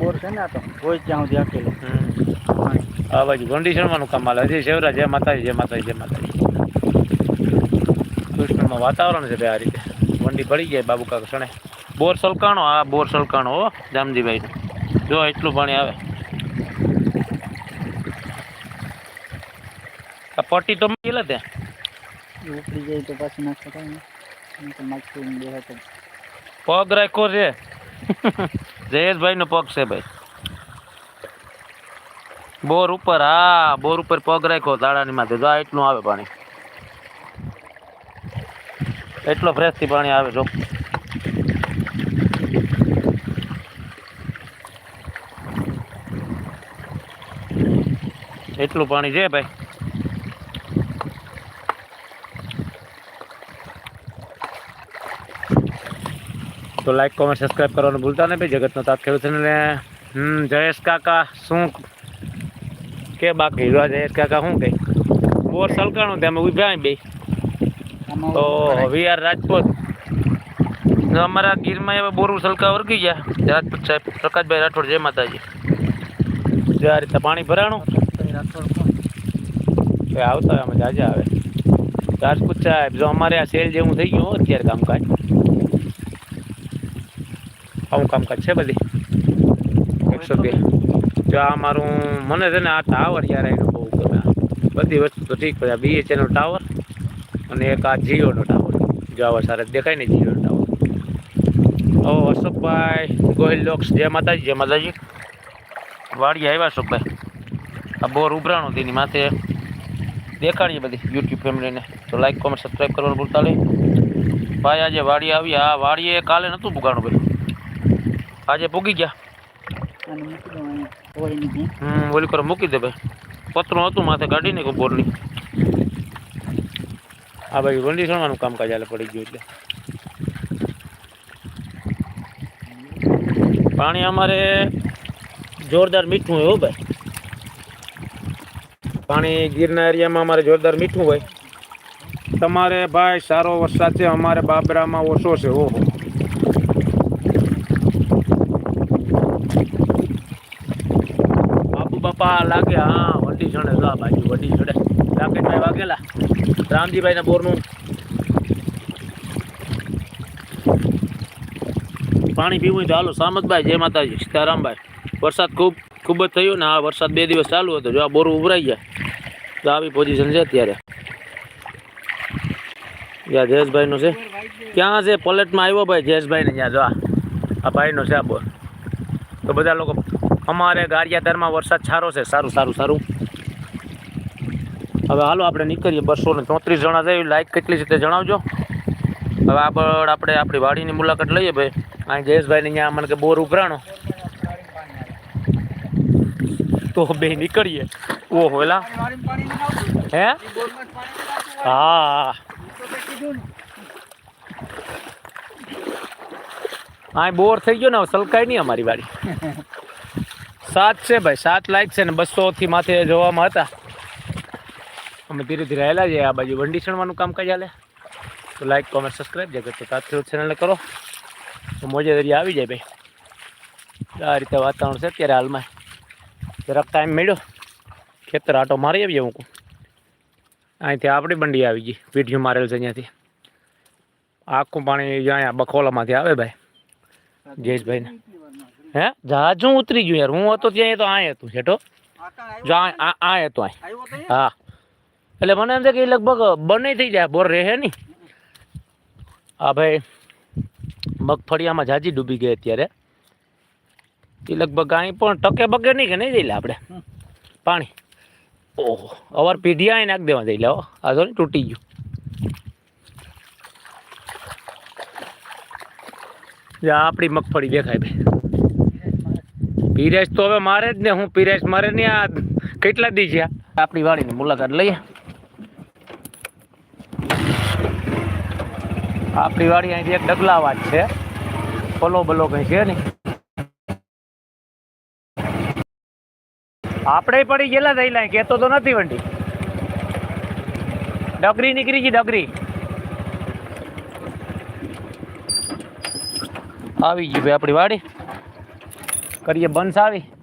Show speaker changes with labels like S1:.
S1: બોર છે ને આ તો કોઈ ત્યાં સુધી આપેલો.
S2: આ બાજુ કંડિશનમાંનું કામ હાલે. હજી શિવરાજ જય માતાજી જય માતાજી જય માતાજી. કૃષ્ણમાં વાતાવરણ છે ભાઈ આ રીતે. વંડી પડી જાય બાબુ કાકા શણે બોર સલકાણો આ બોર સલકાણો હો જામજીભાઈ. જો એટલું પાણી આવે. આ પટ્ટી તો ગયેલા ત્યાં.
S1: ઉપડી જાય તો પાછી નાખ શકાય નહીં. તો નાખી બે હતો
S2: પગ રાખ્યો છે. જયેશભાઈ નો પગ છે ભાઈ. બોર ઉપર, હા, બોર ઉપર પગ રાખ્યો તાળાની માથે. જો એટલું આવે પાણી. એટલો ફ્રેશથી પાણી આવે, જો. એટલું પાણી છે ભાઈ. તો લાઈક કોમેન્ટ સબસ્ક્રાઈબ કરવાનું ભૂલતા નહીં ભાઈ. જગતનો તાત ખેડૂત ચેનલને હમ જયેશ કાકા શું કે બાકી? જો જયેશ કાકા શું કહે બોર સલકાણું તેમાં ઉભ્યા ઊભા બે. તો વી આર રાજપૂત. જો અમારા ગીરમાં હવે બોરું સલકા વર્ગી ગયા. રાજપૂત સાહેબ પ્રકાશભાઈ રાઠોડ જય માતાજી. જે આ રીતે પાણી ભરાણું. આવતા હોય અમે જાજા આવે. રાજપૂત સાહેબ જો અમારે આ સેલ જેવું થઈ ગયું અત્યારે કામકાજ. આવું કામકાજ છે બધી? એકસો બે. જો આ મારું, મને છે ને આ ટાવર યાર એનો બહુ ગમે બધી વસ્તુ તો ઠીક છે બીએચએનનો ટાવર અને એક આ જીઓનો ટાવર. જો આવા સારા દેખાય ને જીઓનો ટાવર. ઓ અશોકભાઈ, ગોહિલ લોક્સ. જય માતાજી જય માતાજી. વાડી આવ્યા અશોકભાઈ. આ બોર ઉભરાણું તેની માથે. દેખાડીએ બધી યુટ્યુબ ફેમિલીને તો લાઈક કોમેન્ટ સબસ્ક્રાઈબ કરવાનું ભૂલતા નહીં. ભાઈ આજે વાડી આવી. આ વાડીએ કાલે નહોતું ભૂગાણું ભાઈ. આજે પૂગી ગયા. હમ ઓલી કરો મૂકી દે ભાઈ. પતરું હતું માથે કાઢી ને બોરની આ ભાઈ કંડિશનવાનું કામકાજ હાલે પડી ગયું એટલે. પાણી અમારે જોરદાર મીઠું હોય હો ભાઈ. પાણી ગીરના એરિયામાં અમારે જોરદાર મીઠું હોય. તમારે ભાઈ સારો વરસાદ છે અમારે બાબરામાં ઓછો છે ઓહો. બાપુ બાપા લાગે, હા વડી ચડે લા બાજુ વડી ચડે રાકેશભાઈ વાગેલા રામજીભાઈ ના બોરનું. પાણી પીવું હોય તો હાલો, સામતભાઈ, જય માતાજી, સીતારામભાઈ. વરસાદ ખૂબ ખૂબ જ થયો ને, આ વરસાદ બે દિવસ ચાલુ હતો, જો આ બોરું ઉભરાઈ ગયા, તો આવી પોઝિશન છે અત્યારે. જ્યાં જયેશભાઈનો છે. ક્યાં છે? પલેટમાં આવ્યો ભાઈ જયેશભાઈને ત્યાં, જો આ. આ ભાઈનો છે આ બોર. તો બધા લોકો અમારે ગારિયાધારમાં વરસાદ સારો છે. સારું સારું સારું. હવે હાલો આપણે નીકળીએ બસો ને ચોત્રીસ જણા છે લાઈક કેટલી છે તે જણાવજો. હવે આગળ આપણે આપણી વાડીની મુલાકાત લઈએ ભાઈ. અહીં જયેશભાઈને અહીંયા મને કે બોર ઉભરાણો તો બે નીકળીએ. ઓહો, એલા. હે? હા. હા બોર થઈ ગયો ને સલકાય નહીં અમારી વાડી. સાત છે ભાઈ સાત લાઈક છે ને બસો થી માથે જોવામાં હતા. અમે ધીરે ધીરે આવેલા જઈએ આ બાજુ વંડી છણવાનું કામ કાજ હાલે. તો લાઈક કોમેન્ટ સબસ્ક્રાઈબ જગત તો તાત્કાલિક ચેનલને કરો. તો મોજે દરિયા આવી જાય ભાઈ. આ રીતે વાતાવરણ છે અત્યારે હાલમાં. જરાક ટાઈમ મળ્યો. ખેતર આટો મારી આવીએ હું અહીંથી આપણી બંડી આવી ગઈ. વીડિયો મારેલ છે અહીંયાથી. આખું પાણી અહીંયા બખોલામાંથી આવે ભાઈ. જયેશભાઈને. હે? જહાજું ઉતરી ગયું યાર. હું હતો ત્યાં એ તો આ હતું હેઠો. જો આ આ હતો હા. એટલે મને એમ છે કે લગભગ બને થઈ જાય બોર રહે નહીં. હા ભાઈ મગફળિયામાં જાજી ડૂબી ગઈ અત્યારે. એ લગભગ અહીં પણ ટકે બકે નહીં કે નહીં જઈ લે આપણે. પાણી. ઓહો અવાર પીઢી અહીં નાખ દેવા જઈ લે હો. આ તો તૂટી ગયું. જે આપણી મગફળી દેખાય ભાઈ. પીરેશ તો હવે મારે જ ને, હું પીરેશ મારે ને આ કેટલા દી છે આપણી વાડીની મુલાકાત લઈએ. આપણી વાડી અહીંથી એક ડગલાવાજ છે. પલો બલો કઈ છે નહીં. આપણે પડી ગયેલા થયેલા કેતો તો નથી વંડી. ડગરી નીકળી ગઈ, ડગરી. આવી ગઈ ભાઈ આપણી વાડી. કરીએ. બંધ આવી?